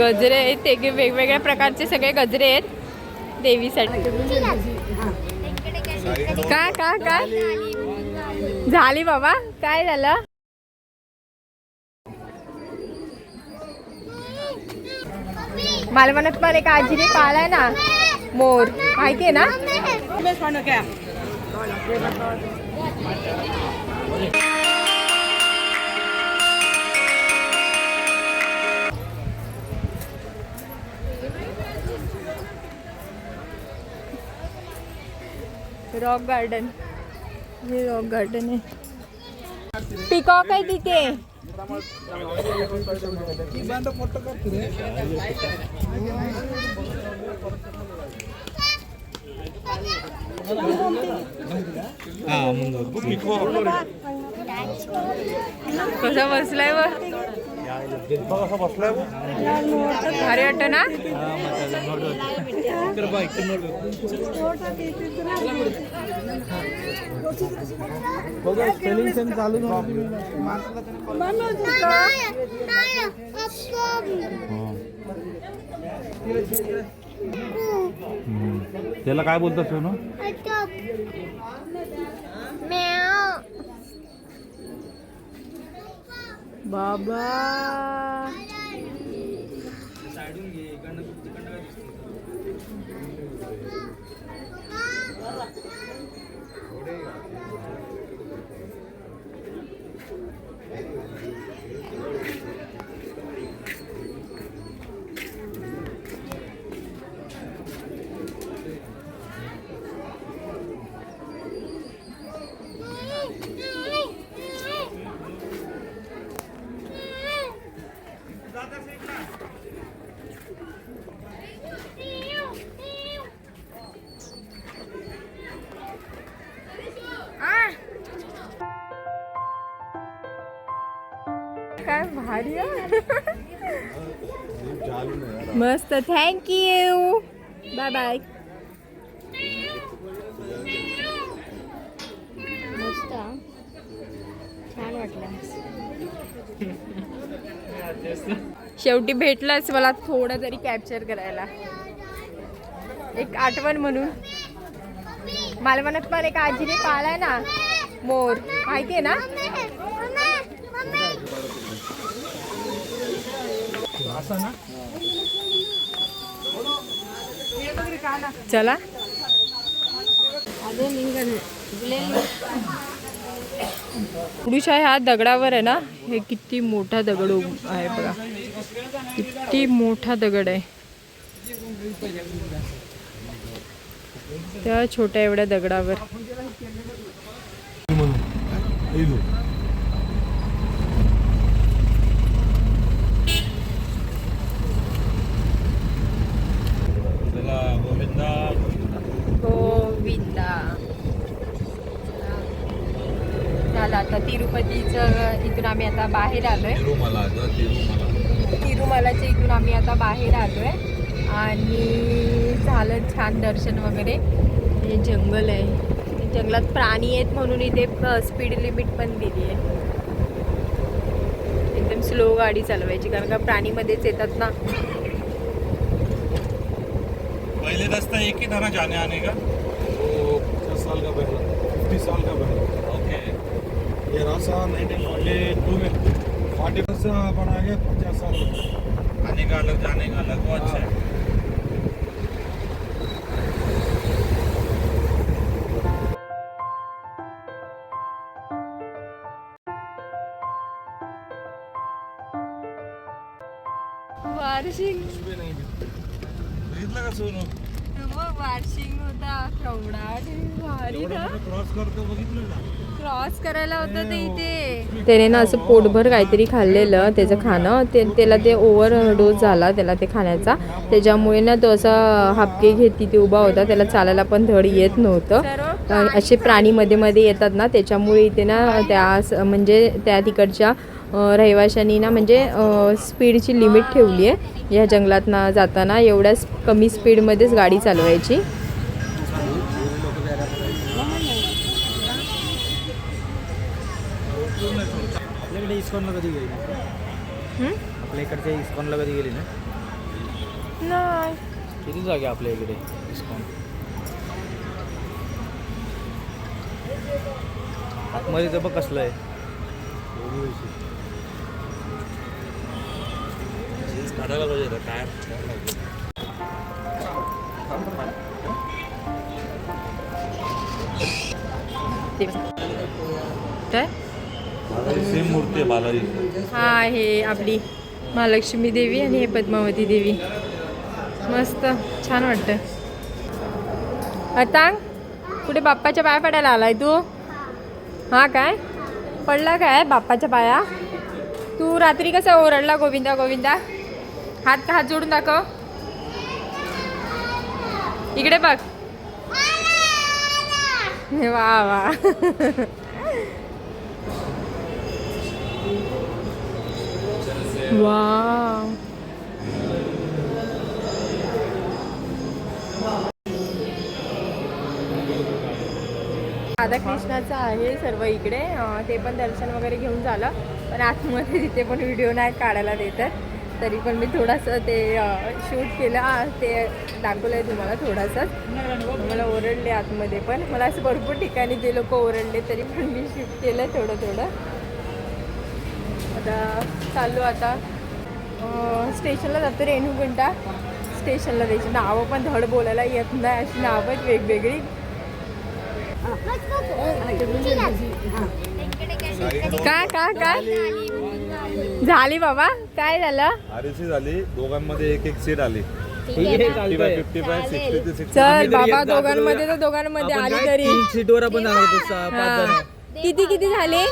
गजरे आहेत ते वेगवेगळ्या प्रकारचे सगळे गजरे आहेत देवीसाठी. काय का काय झाली बाबा काय झालं? मला म्हणत पण एक आजीने पाळलाय ना मोर. माहितीये ना? Rock garden. हे रॉक गार्डन आहे. पिकॉक आहे तिथे. कसा बसलाय व भारी वाटत ना त्याला काय बोलतात ना बाबा काय भारी आहे. मस्त थँक्यू बाय बाय मस्त छान वाटलं. शेवटी भेटलंच मला थोडं तरी कॅप्चर करायला. एक आठवण म्हणून. मला म्हणत पण एक आजीने पाळलाय ना मोर. माहितीये ना? चला. पुरुषा ह्या दगडावर आहे ना? हे किती मोठा दगड उभ- आहे बघा. किती मोठा दगड आहे. त्या छोट्या एवढ्या दगडावर त्याला गोविंदा गोविंदा झालं आता तिरुपतीचं इथून आम्ही आता बाहेर आलोय. तिरुमलाच्या इथून आम्ही आता बाहेर आलोय. आणि झालं छान दर्शन वगैरे. हे जंगल आहे. ते जंगलात प्राणी आहेत म्हणून इथे स्पीड लिमिट पण दिली आहे. एकदम स्लो गाडी चालवायची कारण का प्राणीमध्येच येतात ना. पहले रास्ता एक ही जाने आने का? वो पचास साल का पहला फिफ्टी साल का ओके ये रास्ता नाइनटीन फोर्टी टू में फोर्टी से बना गया पचास साल आने का अलग जाने का अलग वो अच्छा है वार्षिक बघितलं का सोनू वार्षिक होता क्रॉस करतो बघितलं ना. क्रॉस करायला होतं ते इथे. त्याने ना असं पोटभर काहीतरी खाल्लेलं त्याचं खाणं. ते त्याला ते ओव्हर डोस झाला त्याला ते खाण्याचा. त्याच्यामुळे ना तो असा हापके घेत तिथे उभा होता. त्याला चालायला पण धड येत नव्हतं. असे प्राणी मध्ये मध्ये येतात ना त्याच्यामुळे इथे ना त्या म्हणजे त्या तिकडच्या रहिवाशांनी ना म्हणजे स्पीडची लिमिट ठेवली आहे या जंगलात ना जाताना एवढ्या स- कमी स्पीडमध्येच गाडी चालवायची. आपल्याकडे इस्कॉनला कधी गेली? आपल्या इकडच्या इस्कॉनला कधी गेली ना? नाही. किती जागे आपल्या इकडे इस्कॉन आतमध्ये तर बघ कसलं आहे. काढायला पाहिजे काय? ते काय सेम मूर्ती आहे बालाजी हा हे आपली. महालक्ष्मी देवी आणि हे पद्मावती देवी. मस्त छान वाटतं. अतांग कुठे बाप्पाच्या पाया पडायला आलाय तू? हा काय? पडला काय बाप्पाच्या पाया? तू रात्री कसा ओरडला गोविंदा गोविंदा? हात हात जोडून दाखव. इकडे बघ. वा वा. वा राधाकृष्णाचं आहे सर्व इकडे. ते पण दर्शन वगैरे घेऊन झालं. पण आतमध्ये तिथे पण व्हिडिओ नाही काढायला देतात तरी पण मी थोडंसं ते शूट केलं. ते दाखवलं आहे तुम्हाला थोडंसं. मला ओरडले आतमध्ये पण. मला असं भरपूर ठिकाणी ते लोक ओरडले तरी पण मी शूट केलं थोडं थोडं आता चाललो आता. स्टेशनला जातो रेणुगुंटा स्टेशनला त्याची नावं पण धड बोलायला येत नाही. अशी नावं आहेत वेगवेगळी. काय काय काय झाली बाबा. काय झालं? आरएसी झाली. दोघांमध्ये एक एक सीट आली. फिफ्टी सिक्स्टी ते चल बाबा दोघांमध्ये तर दोघांमध्ये आली तरी. तीन सीटवर आपण जाणार होतो सहा पाच. जण. किती किती झाले?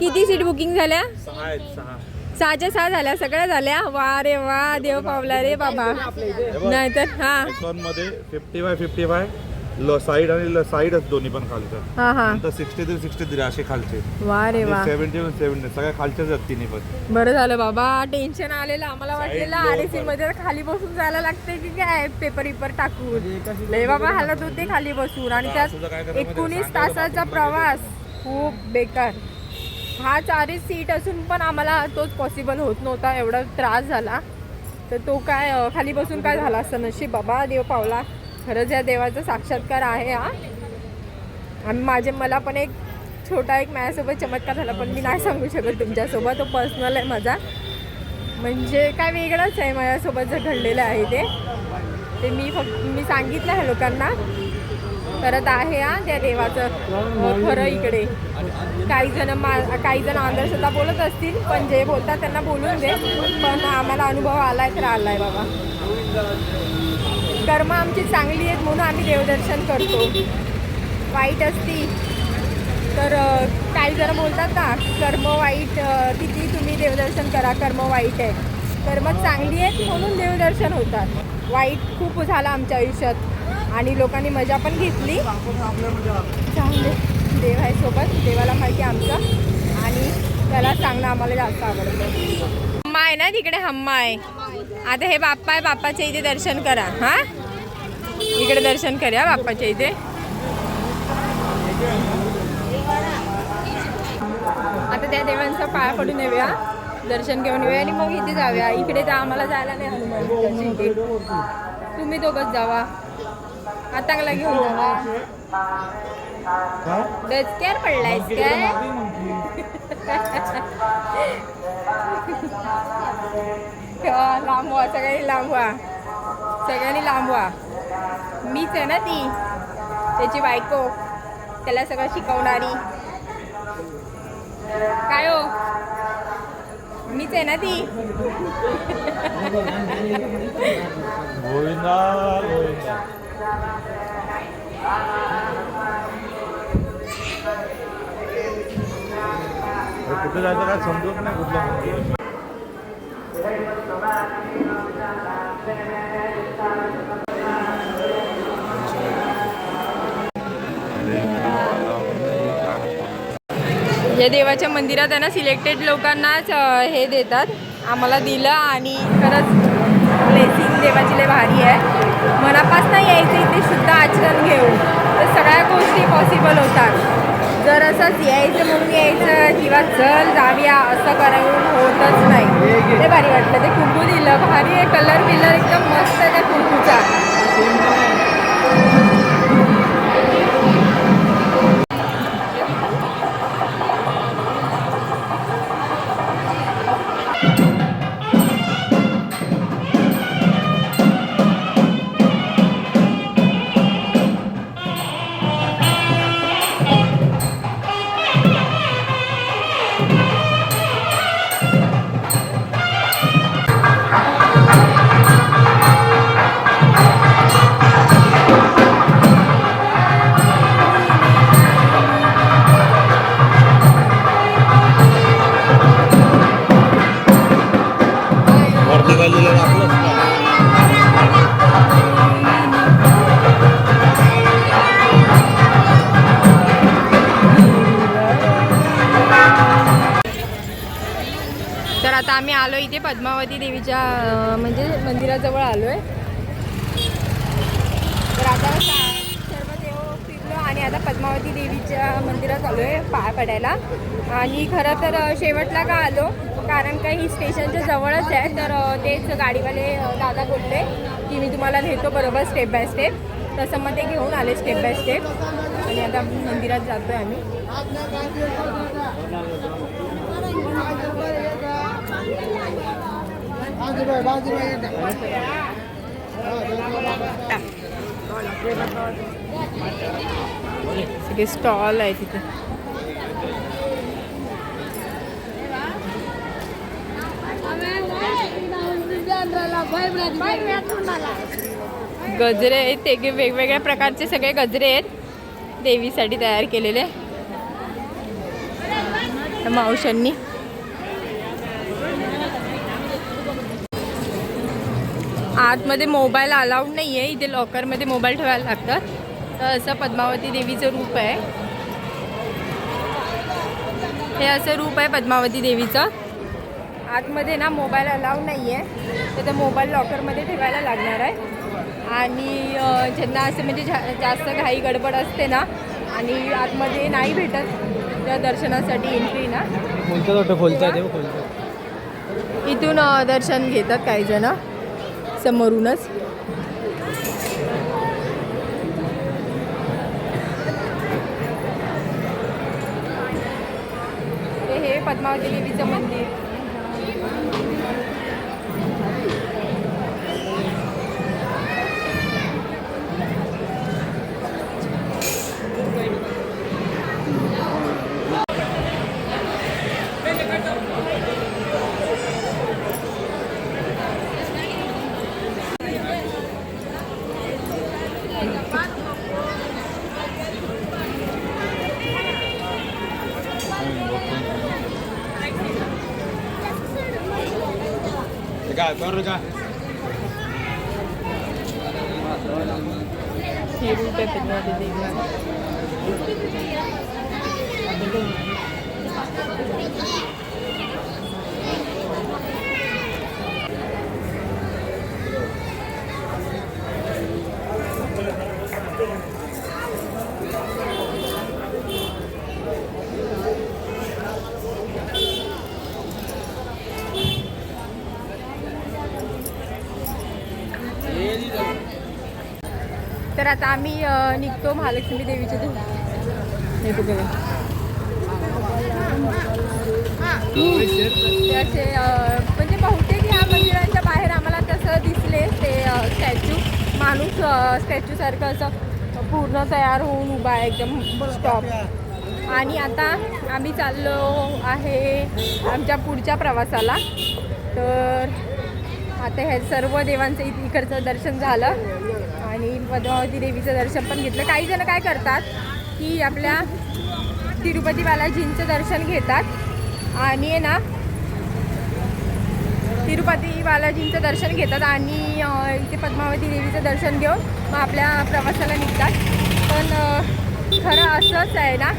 किती सीट बुकिंग झाल्या? सहा आहेत सहा. सहाच्या सहा झाल्या सगळ्या झाल्या? वा रे वा देव पावला रे बाबा. नाहीतर हा. मध्ये fifty by fifty by side आणि साईडच दोन्ही पण हा हा. नंतर सिक्स्टी ते सिक्स्टी थ्री असे खालचे. वा रे वा. सेव्हन्टी वन सेव्हन्टी सगळ्या खालच्याच आहेत तिन्ही पण. बरं झालं बाबा टेन्शन आलेलं आम्हाला वाटलेलं आर एसमध्ये खाली बसून जायला लागतंय की काय? पेपर इपर टाकून. लय बाबा हालत होते खाली बसून. आणि त्यात आहे? एकोणीस तासाचा प्रवास. खूप बेकार. हा चारही सीट असून पण आम्हाला तोच पॉसिबल होत नव्हता एवढा त्रास झाला. तर तो काय खाली बसून काय झाला असं नशीब बाबा देव पावला. खरंच या देवाचा साक्षात्कार आहे हा. आणि माझे मला पण एक छोटा एक माझ्यासोबत चमत्कार झाला पण मी नाही सांगू शकत तुमच्यासोबत तो पर्सनल आहे माझा. म्हणजे काय वेगळंच आहे माझ्यासोबत जे घडलेलं आहे ते. ते मी फक्त मी सांगितलं आहे लोकांना. करत आहे हा त्या देवाचं खरं इकडे. काही जण मा काही जण अंधश्रद्धा बोलत असतील पण जे बोलतात त्यांना बोलून दे. पण आम्हाला अनुभव आलाय तर आलाय बाबा. कर्म आमची चांगली आहेत म्हणून आम्ही देवदर्शन करतो. वाईट असती तर काही जण बोलतात ना कर्म वाईट किती तुम्ही देवदर्शन करा कर्म वाईट आहे. कर्म चांगली आहेत म्हणून देवदर्शन होतात. वाईट खूप झालं आमच्या आयुष्यात. आणि लोकांनी मजा पण घेतली. चांगली. देव आहे सोबत. देवाला माहिती आहे आमचं. आणि त्याला सांगणं आम्हाला जास्त आवडतं. हम्मा आहे ना तिकडे? हम्मा आहे. आता हे बाप्पा आहे बाप्पाच्या इथे दर्शन करा. हां? इकडे दर्शन करूया बाप्पाच्या इथे. आता त्या देवांचा पाया पडून येऊया. दर्शन घेऊन येऊया आणि मग इथे जाऊया. इकडे जा आम्हाला जायला नाही हनुमान तुम्ही दोघंच जावा. आतांगला घेऊन जावा. डचक्यार पडलायस काय? लांब व्हा सगळ्यांनी लांब व्हा सगळ्यांनी लांब व्हा मीच आहे ना ती. त्याची बायको. त्याला सगळं शिकवणारी. काय हो? मीच आहे ना ती. गोविंदा गोविंदा कुठं जायचं काय समजत नाही कुठलं या देवाच्या मंदिरात त्यांना सिलेक्टेड लोकांनाच हे देतात. आम्हाला दिलं आणि खरंच ब्लेसिंग देवाची लय भारी आहे. मनापासून यायचं इथे शुद्ध आचरण घेऊन. तर सगळ्या गोष्टी पॉसिबल होतात. जर असंच यायचं म्हणून यायचं किंवा चल जाऊया असं करून होतच नाही. ते भारी वाटलं. ते कुंकू दिलं. भारी आहे. कलर बिलर एकदम आता आम्ही आलो इथे पद्मावती देवीच्या म्हणजे मंदिराजवळ आलो आहे तर आता सर्व देव फिरलो आणि आता पद्मावती देवीच्या मंदिरात आलो आहे पाय पडायला. आणि खरं तर शेवटला का आलो? कारण का ही स्टेशनच्या जवळच आहे. तर तेच गाडीवाले दादा बोलले की मी तुम्हाला नेतो बरोबर स्टेप बाय स्टेप तसं मग ते घेऊन आले स्टेप बाय स्टेप आणि आता मंदिरात जातो आहे आम्ही. सगळे स्टॉल आहे तिथे गजरे आहेत ते वेगवेगळ्या प्रकारचे सगळे गजरे आहेत. देवीसाठी तयार केलेले. मावश्यांनी. मावशांनी आतमध्ये मोबाईल अलाउड नाही आहे इथे लॉकरमध्ये मोबाईल ठेवायला लागतात. तर असं पद्मावती देवीचं रूप आहे. हे असं रूप आहे पद्मावती देवीचं. आतमध्ये ना मोबाईल अलाउड नाही आहे तर ते मोबाईल लॉकरमध्ये ठेवायला लागणार आहे. आणि ज्यांना असं म्हणजे जा जास्त घाई गडबड असते ना आणि आतमध्ये नाही भेटत त्या दर्शनासाठी एंट्री ना. खोलतात इथून दर्शन घेतात काही जण. समोरूनच. हे हे पद्मावती देवीचं मंदिर. काय आता आम्ही निघतो महालक्ष्मी देवीच्या असे म्हणजे बहुतेक ह्या मंदिराच्या बाहेर आम्हाला तसं दिसले ते स्टॅच्यू. माणूस स्टॅच्यूसारखं असं पूर्ण तयार होऊन उभा आहे एकदम स्टॉप आणि आता आम्ही चाललो आहे आमच्या पुढच्या प्रवासाला. तर आता हे सर्व देवांचं इथ इकडचं दर्शन झालं. आणि पद्मावती देवीचं दर्शन पण घेतलं. काही जण काय करतात की आपल्या तिरुपती बालाजींचं दर्शन घेतात. आणि आहे ना तिरुपती बालाजींचं दर्शन घेतात आणि इथे पद्मावती देवीचं दर्शन घेऊन मग आपल्या प्रवासाला निघतात. पण खरं असंच आहे ना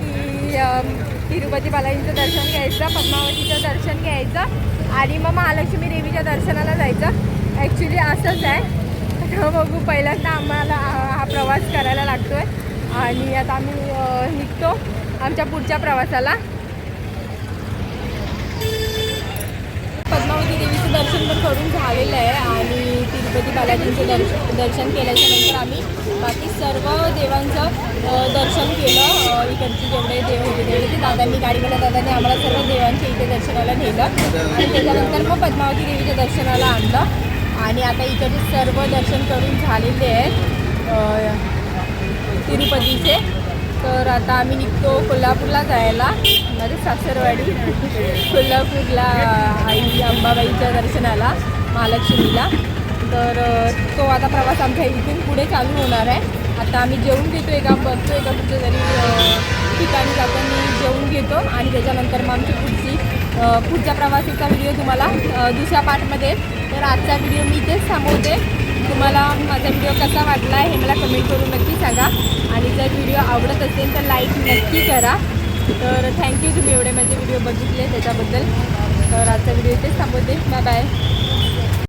की तिरुपती बालाजींचं दर्शन घ्यायचं पद्मावतीचं दर्शन घ्यायचं. आणि मग महालक्ष्मी देवीच्या दर्शनाला जायचं. ॲक्च्युली असंच आहे. तर बघू पहिल्यांदा आम्हाला हा प्रवास करायला लागतो आहे आणि आता आम्ही निघतो आमच्या पुढच्या प्रवासाला. पद्मावती देवीचं दर्शन पण करून झालेलं आहे. आणि तिरुपती बालाजींचं दर्शन दर्शन केल्याच्यानंतर आम्ही बाकी सर्व देवांचं दर्शन केलं इकडचे जेवढे देव होते तेवढे ते दादांनी गाडीवाल्या दादांनी आम्हाला सर्व देवांच्या इथे दर्शनाला नेलं. आणि त्याच्यानंतर मग पद्मावती देवीच्या दर्शनाला आणलं. आणि आता इकडचे सर्व दर्शन करून झालेले आहेत तिरुपतीचे. तर आता आम्ही निघतो कोल्हापूरला जायला. म्हणजे सासरवाडी कोल्हापूरला आई अंबाबाईच्या दर्शनाला महालक्ष्मीला. तर तो आता प्रवास आमच्या इथून पुढे चालू होणार आहे. आता आम्ही जेवून घेतो एका बसतो एका कुठच्या तरी ठिकाणी जातो मी जेवून घेतो आणि त्याच्यानंतर मग आमची पुढची पुढच्या प्रवासाचा व्हिडिओ तुम्हाला दुसऱ्या पार्टमध्ये. तर आजचा व्हिडिओ मी इथेच थांबवते. तुम्हाला माझा व्हिडिओ कसा वाटला आहे हे मला कमेंट करून नक्की सांगा. आणि जर व्हिडिओ आवडत असेल तर लाईक नक्की करा. तर थँक्यू तुम्ही एवढे माझे व्हिडिओ बघितले त्याच्याबद्दल. तर आजचा व्हिडिओ इथेच थांबवते. Bye bye